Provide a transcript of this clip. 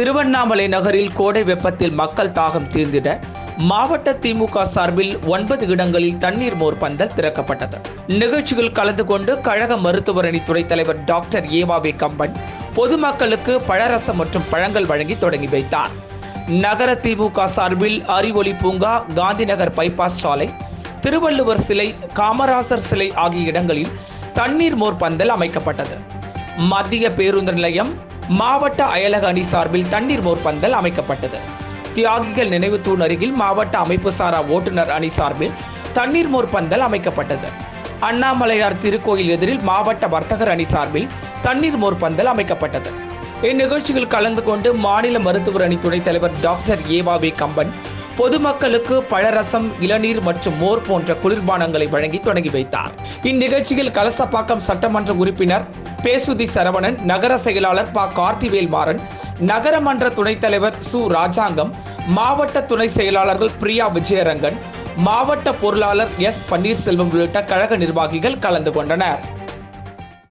திருவண்ணாமலை நகரில் கோடை வெப்பத்தில் மக்கள் தாகம் தீர்ந்திட மாவட்ட திமுக சார்பில் ஒன்பது இடங்களில் தண்ணீர் மோர் பந்தல் திறக்கப்பட்டது. நிகழ்ச்சியில் கலந்து கொண்டு கழக மருத்துவரணி துறை தலைவர் டாக்டர் ஏவாவே கம்பன் பொதுமக்களுக்கு பழரசம் மற்றும் பழங்கள் வழங்கி தொடங்கி வைத்தார். நகர திமுக சார்பில் அறிவொளி பூங்கா காந்திநகர் பைபாஸ் சாலை திருவள்ளுவர் சிலை காமராசர் சிலை ஆகிய இடங்களில் தண்ணீர் மோர் பந்தல் அமைக்கப்பட்டது. மத்திய பேருந்து நிலையம் மாவட்ட அயலக அணி சார்பில் தண்ணீர் மோர்பந்தல் அமைக்கப்பட்டது. தியாகிகள் நினைவு தூண் அருகில் மாவட்ட அமைப்பு சாரா ஓட்டுநர் அணி சார்பில் தண்ணீர் மோர்பந்தல் அமைக்கப்பட்டது. அண்ணாமலையார் திருக்கோயில் எதிரில் மாவட்ட வர்த்தகர் அணி சார்பில் தண்ணீர் மோர்பந்தல் அமைக்கப்பட்டது. இந்நிகழ்ச்சியில் கலந்து கொண்டு மாநில மருத்துவர் அணி துணைத் தலைவர் டாக்டர் ஏவாவே கம்பன் பொதுமக்களுக்கு பழரசம் இளநீர் மற்றும் மோர் போன்ற குளிர்பானங்களை வழங்கி தொடங்கி வைத்தார். இந்நிகழ்ச்சியில் கலசப்பாக்கம் சட்டமன்ற உறுப்பினர் பேசுதி சரவணன் நகர செயலாளர் ப. கார்த்திவேல் மாறன் நகரமன்ற துணைத் தலைவர் சு. ராஜாங்கம் மாவட்ட துணை செயலாளர்கள் பிரியா விஜயரங்கன் மாவட்ட பொருளாளர் எஸ். பன்னீர்செல்வம் உள்ளிட்ட கழக நிர்வாகிகள் கலந்து கொண்டனர்.